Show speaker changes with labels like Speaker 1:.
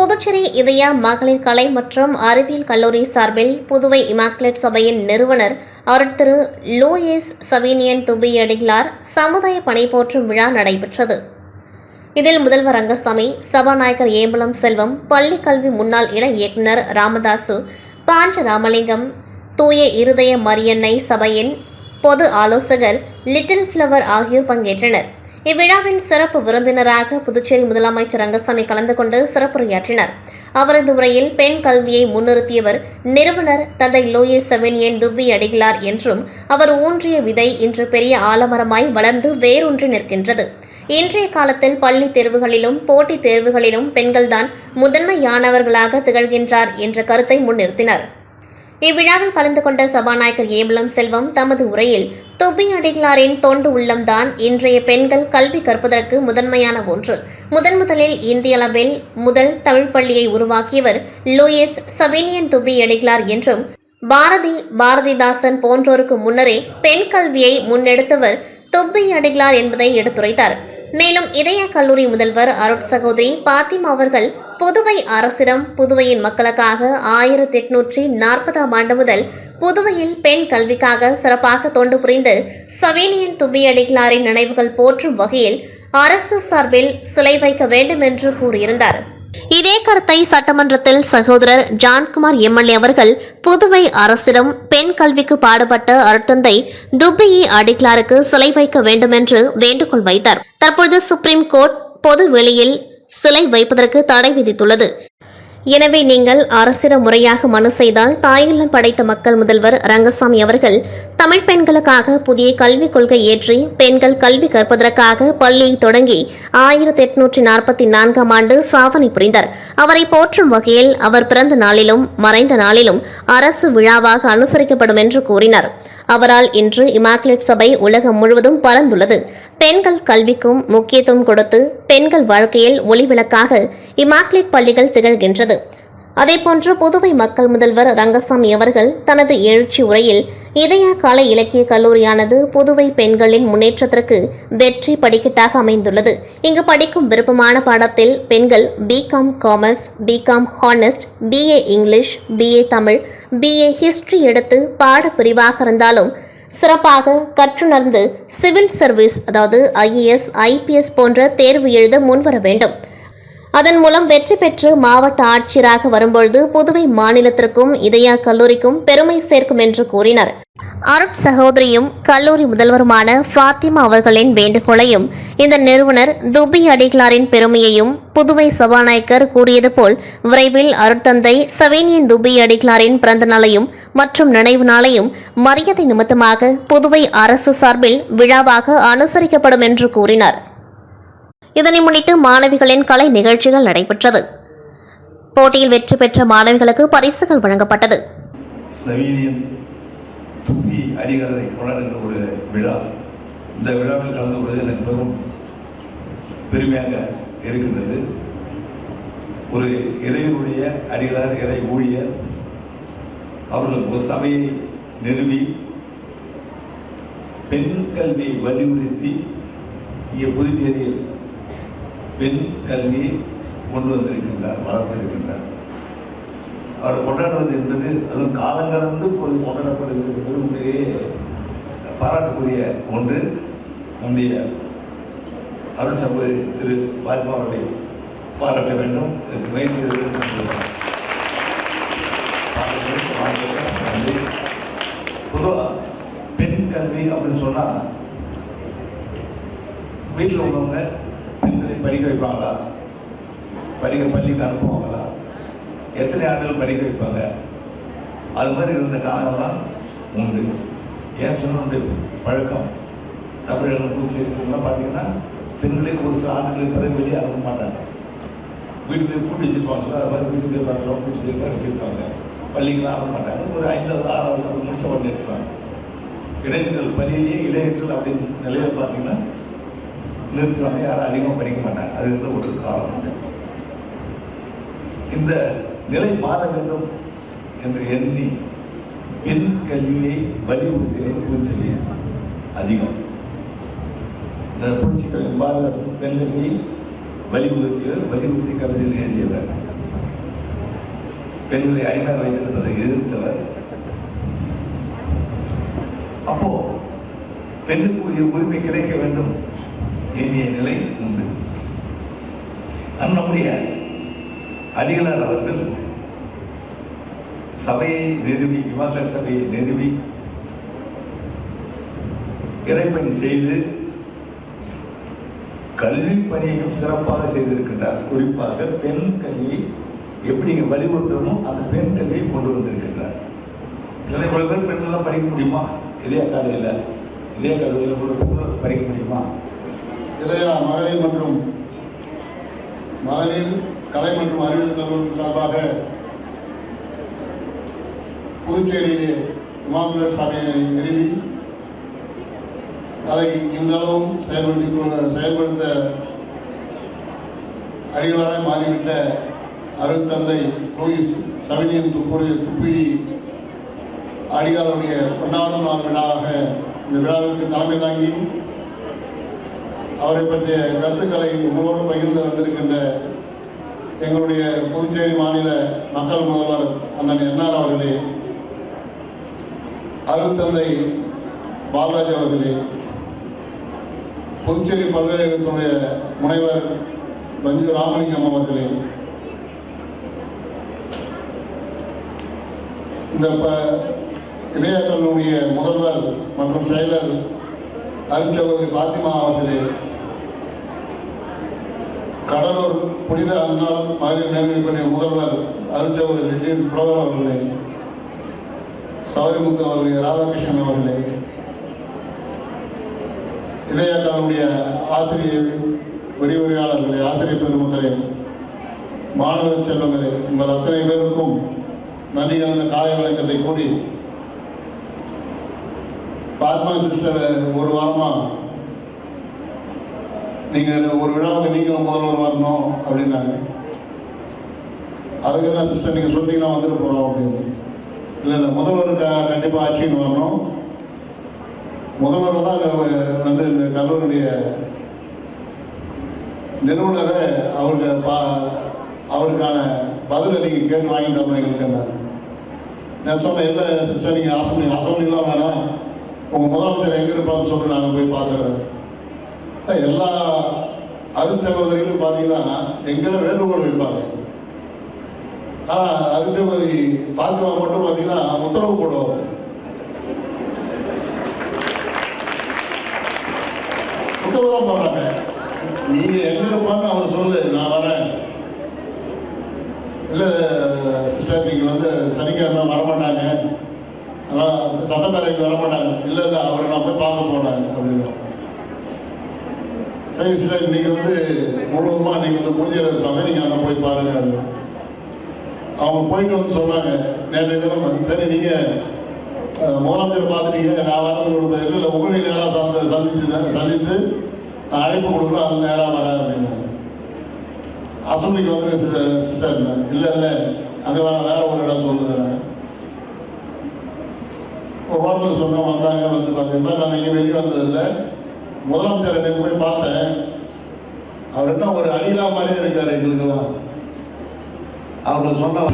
Speaker 1: புதுச்சேரி இதய மகளிர் கலை மற்றும் அறிவியல் கல்லூரி சார்பில் புதுவை இமாக்குலேட் சபையின் நிறுவனர் அருட்திரு லூயிஸ் சவீனியன் துபியடிகளார் சமுதாய பணி போற்றும் விழா நடைபெற்றது. இதில் முதல்வர் ரங்கசாமி சபாநாயகர் ஏம்பலம் செல்வம் பள்ளி கல்வி முன்னாள் இணை இயக்குனர் ராமதாசு பாஞ்ச ராமலிங்கம் தூய இருதய மரியன்னை சபையின் பொது ஆலோசகர் லிட்டில் ஃப்ளவர் ஆகியோர் பங்கேற்றனர். இவ்விழாவின் சிறப்பு விருந்தினராக புதுச்சேரி முதலமைச்சர் ரங்கசாமி கலந்து கொண்டு சிறப்புரையாற்றினார். அவரது உரையில் பெண் கல்வியை முன்னிறுத்தியவர் நிறுவனர் தந்தை லோயே செவனியன் துப்பி அடிகளார் என்றும் அவர் ஊன்றிய விதை இன்று பெரிய ஆலமரமாய் வளர்ந்து வேரூன்றி நிற்கின்றது. இன்றைய காலத்தில் பள்ளி தேர்வுகளிலும் போட்டித் தேர்வுகளிலும் பெண்கள்தான் முதன்மையானவர்களாக திகழ்கின்றார் என்ற கருத்தை முன்னிறுத்தினர். இவ்விழாவில் கலந்து கொண்ட சபாநாயகர் ஏம்பலம் செல்வம் தமது உரையில் துப்பி அடிகளாரின் தொண்டு உள்ளம்தான் இன்றைய பெண்கள் கல்வி கற்பதற்கு முதன்மையான ஒன்று. முதன் முதலில் இந்திய அளவில் முதல் தமிழ் பள்ளியை உருவாக்கியவர் லூயிஸ் சபீனியன் துப்பி அடிகளார் என்றும் பாரதி பாரதிதாசன் போன்றோருக்கு முன்னரே பெண் கல்வியை முன்னெடுத்தவர் துப்பி அடிகளார் என்பதை எடுத்துரைத்தார். மேலும் இதய கல்லூரி முதல்வர் அருட் சகோதரி பாத்திமா அவர்கள் புதுவை அரசிடம் புதுவையின் மக்களுக்காக ஆயிரத்தி எட்நூற்றி நாற்பதாம் ஆண்டு முதல் புதுவையில் பெண் கல்விக்காக சிறப்பாக தொண்டு புரிந்து சவேனியன் துப்பியடிகளாரின் நினைவுகள் போற்றும் வகையில் அரசு சார்பில் சிலை வைக்க வேண்டும் என்று கூறியிருந்தார். இதே கருத்தை சட்டமன்றத்தில் சகோதரர் ஜான்குமார் எம்எல்ஏ அவர்கள் புதுவை அரசிடம் பெண் கல்விக்கு பாடுபட்ட அருட்தந்தை துப்பியி அடிக்லாருக்கு சிலை வைக்க வேண்டும் என்று வேண்டுகோள் வைத்தார். தற்பொழுது சுப்ரீம் கோர்ட் பொது வெளியில் சிலை வைப்பதற்கு தடை விதித்துள்ளது. எனவே நீங்கள் அரசிட முறையாக மனு செய்தால் தாயுள்ளம் படைத்த மக்கள் முதல்வர் ரங்கசாமி அவர்கள் தமிழ் பெண்களுக்காக புதிய கல்விக் கொள்கை ஏற்றி பெண்கள் கல்வி கற்பதற்காக பள்ளியை தொடங்கி ஆயிரத்தி எட்நூற்றி நாற்பத்தி நான்காம் ஆண்டு சாதனை புரிந்தார். அவரை போற்றும் வகையில் அவர் பிறந்த நாளிலும் மறைந்த நாளிலும் அரசு விழாவாக அனுசரிக்கப்படும் என்று கூறினார். அவரால் இன்று இமாக்லேட் சபை உலகம் முழுவதும் பறந்துள்ளது பெண்கள் கல்விக்கும் முக்கியத்துவம் கொடுத்து பெண்கள் வாழ்க்கையில் ஒளிவிளக்காக இமாக்லேட் பள்ளிகள் திகழ்கின்றது. அதேபோன்று புதுவை மக்கள் முதல்வர் ரங்கசாமி அவர்கள் தனது எழுச்சி உரையில் இதய கலை இலக்கிய கல்லூரியானது புதுவை பெண்களின் முன்னேற்றத்திற்கு வெற்றி படிக்கட்டாக அமைந்துள்ளது. இங்கு படிக்கும் விருப்பமான பாடத்தில் பெண்கள் BCom commerce BCom honest BA English BA Tamil BA history எடுத்து பாட பிரிவாக இருந்தாலும் சிறப்பாக கற்றுணர்ந்து சிவில் சர்வீஸ் அதாவது ஐஏஎஸ் ஐபிஎஸ் போன்ற தேர்வு எழுத முன்வர வேண்டும். அதன் மூலம் வெற்றி பெற்று மாவட்ட ஆட்சியராக வரும்பொழுது புதுவை மாநிலத்திற்கும் இதயா கல்லூரிக்கும் பெருமை சேர்க்கும் என்று கூறினார். அருட் சகோதரியும் கல்லூரி முதல்வருமான ஃபாத்திமா அவர்களின் வேண்டுகோளையும் இந்த நிறுவனர் துபி அடிகளாரின் பெருமையையும் புதுவை சபாநாயகர் கூறியது போல் விரைவில் அருட்தந்தை சவேனியன் துபி அடிகளாரின் பிறந்த நாளையும் மற்றும் நினைவு நாளையும் மரியாதை நிமித்தமாக புதுவை அரசு சார்பில் விழாவாக அனுசரிக்கப்படும் என்று கூறினார். இதனை முன்னிட்டு மாணவிகளின் கலை நிகழ்ச்சிகள் நடைபெற்றது. போட்டியில் வெற்றி பெற்ற மாணவிகளுக்கு பரிசுகள் வழங்கப்பட்டது.
Speaker 2: சவீனியன் துப்பி அடிகளை கொண்டாடுகின்ற ஒரு விழா. இந்த விழாவில் கலந்து கொள்வது எனக்கு மிகவும் பெருமையாக இருக்கின்றது. ஒரு இறைவனுடைய அடிகளார் இறை ஊழியர் அவர்கள் ஒரு சபையை நிறுவி பெண் கல்வியை வலியுறுத்தி இங்கே புதுச்சேரியில் பெண் கல்வியை கொண்டு வந்திருக்கின்றார் வளர்த்திருக்கின்றார். அவர் கொண்டாடுவது என்பது அதுவும் காலங்கடந்து போய் கொண்டாடப்படுகிறது என்பது உண்மையிலேயே பாராட்டுக்குரிய ஒன்று. நம்முடைய அருண் சகோதரி திரு வாய்ப்பா அவர்களை பாராட்ட வேண்டும். துணை செய்ததற்கு பெண் கல்வி அப்படின்னு சொன்னால் வீட்டில் உள்ளவங்க படிக்க வைப்பாங்களா? படிக்க பள்ளிக்கு அனுப்புவாங்களா? எத்தனை ஆண்டுகள் படிக்க வைப்பாங்க? அது மாதிரி இருந்த காலம்லாம் உண்டு. ஏன் சொன்ன பழக்கம். தமிழர்கள் பூச்சேரிலாம் பார்த்தீங்கன்னா பெண்களே ஒரு சில ஆண்டுகளுக்கு பிறகு வெளியே அனுப்ப மாட்டாங்க. வீட்டுக்குள்ளே பூட்டி வச்சிருப்பாங்க. அது மாதிரி வீட்டுக்குள்ளே பார்த்துருவோம் பூட்டி வச்சிருப்பாங்க வச்சிருப்பாங்க. பள்ளிக்கெலாம் அனுப்ப மாட்டாங்க. ஒரு ஐந்தாவது ஆறாவது முடிச்ச உடனே எடுத்துருவாங்க. இடைநிற்றல் பள்ளியிலேயே இடைநிற்றல் அப்படின்னு நிலையில் பார்த்தீங்கன்னா நிறுத்தினாலும் யாரும் அதிகமாக படிக்க மாட்டாங்க. அது வந்து ஒரு காலம் இந்த நிலை மாற வேண்டும் என்று எண்ணி பெண் கல்வியை வலியுறுத்தியவர் புதுச்சேரி. அதிகம். இந்த புரட்சி கல்வி பாரதாசன் பெண் கல்வியை வலியுறுத்தியவர் வலியுறுத்தி கவிதையில் எழுதியவர். பெண்களை அடிமையாக வைத்திருப்பதை எதிர்த்தவர். அப்போ பெண்ணுக்கு உரிய உரிமை கிடைக்க வேண்டும். வேண்டிய நிலை உண்டு. நம்முடைய அடிகளார் அவர்கள் சபையை நிறுவி இமாசல் சபையை நிறுவி இறைப்பணி செய்து கல்வி பணியையும் சிறப்பாக செய்திருக்கின்றார். குறிப்பாக பெண் கல்வி எப்படி இங்கே வலியுறுத்தணுமோ அந்த பெண் கல்வியை கொண்டு வந்திருக்கின்றார். இல்லை இவ்வளோ பேர் பெண்கள்லாம் படிக்க முடியுமா? இதே காலையில் இதே காலையில் இவ்வளோ படிக்க முடியுமா?
Speaker 3: இளையா மகளிர் மற்றும் மகளிர் கலை மற்றும் அறிவியல் கல்லூரி சார்பாக புதுச்சேரியிலே இமாமுலர் சபையை நிறுவி அதை இன்றளவும் செயல்படுத்தி செயல்படுத்த அடிகளாக மாறிவிட்ட அருள் தந்தை லூயிஸ் சவினியன் துப்புரி துப்பி அடிகாலுடைய ஒன்றாவது நாள் விழாவாக இந்த விழாவிற்கு தலைமை தாங்கி அவரை பற்றிய கருத்துக்களை உங்களோடு பகிர்ந்து வந்திருக்கின்ற எங்களுடைய புதுச்சேரி மாநில மக்கள் முதல்வர் அண்ணன் என்ஆர் அவர்களே அருத்தந்தை பாலராஜ் அவர்களே புதுச்சேரி பல்கலைக்கழகத்தினுடைய முனைவர் பஞ்சு ராமலிங்கம் அவர்களே இந்த ப இளைய கல்லூரிய முதல்வர் மற்றும் செயலர் அருண் சகோதரி பாத்திமா அவர்களே கடலூர் புனித அண்ணால் மகளிர் மேல்மைப் பள்ளி முதல்வர் அருஞ்சோதர் லில்லியன் புலவர் அவர்களே சௌரிமுத்து அவர்களே ராதாகிருஷ்ணன் அவர்களே இளையாக்களுடைய ஆசிரியர் விரிவுரையாளர்களே ஆசிரியர் பெருமக்களே மாணவ செல்வங்களே உங்கள் அத்தனை பேருக்கும் நன்றி கலந்த காலை வணக்கத்தை கூடி பாத்மா சிஸ்டர் ஒரு வாரமாக நீங்கள் ஒரு விழாவுக்கு நீங்களும் முதல்வர் வரணும் அப்படின்னாங்க. அதுக்கு என்ன சிஸ்டர் நீங்கள் சொன்னீங்கன்னா வந்துட்டு போகலாம் அப்படின்னு. இல்லை இல்லை முதல்வர் க- கண்டிப்பா ஆட்சின்னு வரணும். முதல்வர் தான் வந்து இந்த கல்லூரியுடைய நிறுவனரை அவருக்கு பா- அவருக்கான பதிலை நீங்கள் கேட்டு வாங்கி தரணும் எங்களுக்கு என்ன. நான் சொன்னேன் இல்லை சிஸ்டர் நீங்கள் அசம்பிளி அசம்பிளிலாம் வேணாம். உங்கள் முதலமைச்சர் எங்கே இருப்பான்னு சொல்லிட்டு நாங்கள் போய் பார்க்குறேன். எல்லா அருட்சகோதரிகளும் பார்த்தீங்கன்னா எங்களை வேண்டுகோள் வைப்பாங்க ஆனால் அருட்சகோதரி பார்க்கவா மட்டும் பார்த்தீங்கன்னா உத்தரவு போடுவாங்க. உத்தரவு போடுறாங்க. நீங்க எங்க இருப்பான்னு அவர் சொல்லு நான் வரேன். இல்லை சிஸ்டர் நீங்கள் வந்து சனிக்கிழமை வரமாட்டாங்க. ஆனால் சட்டப்பேரவைக்கு வரமாட்டாங்க. இல்லை இல்லை அவரை நான் போய் பார்க்க போனேன் அப்படின்னு. சரி சிஸ்டர் நீங்கள் வந்து முழுவதுமாக நீங்கள் வந்து புரிதல் இருப்பாங்க நீங்கள் அங்கே போய் பாருங்க அவங்க போயிட்டு வந்து சொன்னாங்க நேற்று தினம் சரி நீங்கள் முதலமைச்சர் பார்த்துட்டீங்க நான் வரது கொடுப்பேன் இல்லை உங்களை நேராக சந்த சந்தித்து சந்தித்து நான் அழைப்பு கொடுக்குறேன் அது நேராக வர அப்படின்னு. அசம்பிளிக்கு வந்து சிஸ்டர். இல்லை இல்லை அங்கே வேணாம் வேற ஒரு இடம் சொல்லுறேன் ஒரு ஹோட்டலில் சொன்னேன் வந்தாங்க வந்து பார்த்தீங்கன்னா நான் இங்கே வெளியே வந்ததில்லை. முதலமைச்சர் எனக்கு போய் பார்த்தேன். அவர் என்ன ஒரு அணிலா மாதிரி இருக்காரு எங்களுக்கெல்லாம். அவர் சொன்ன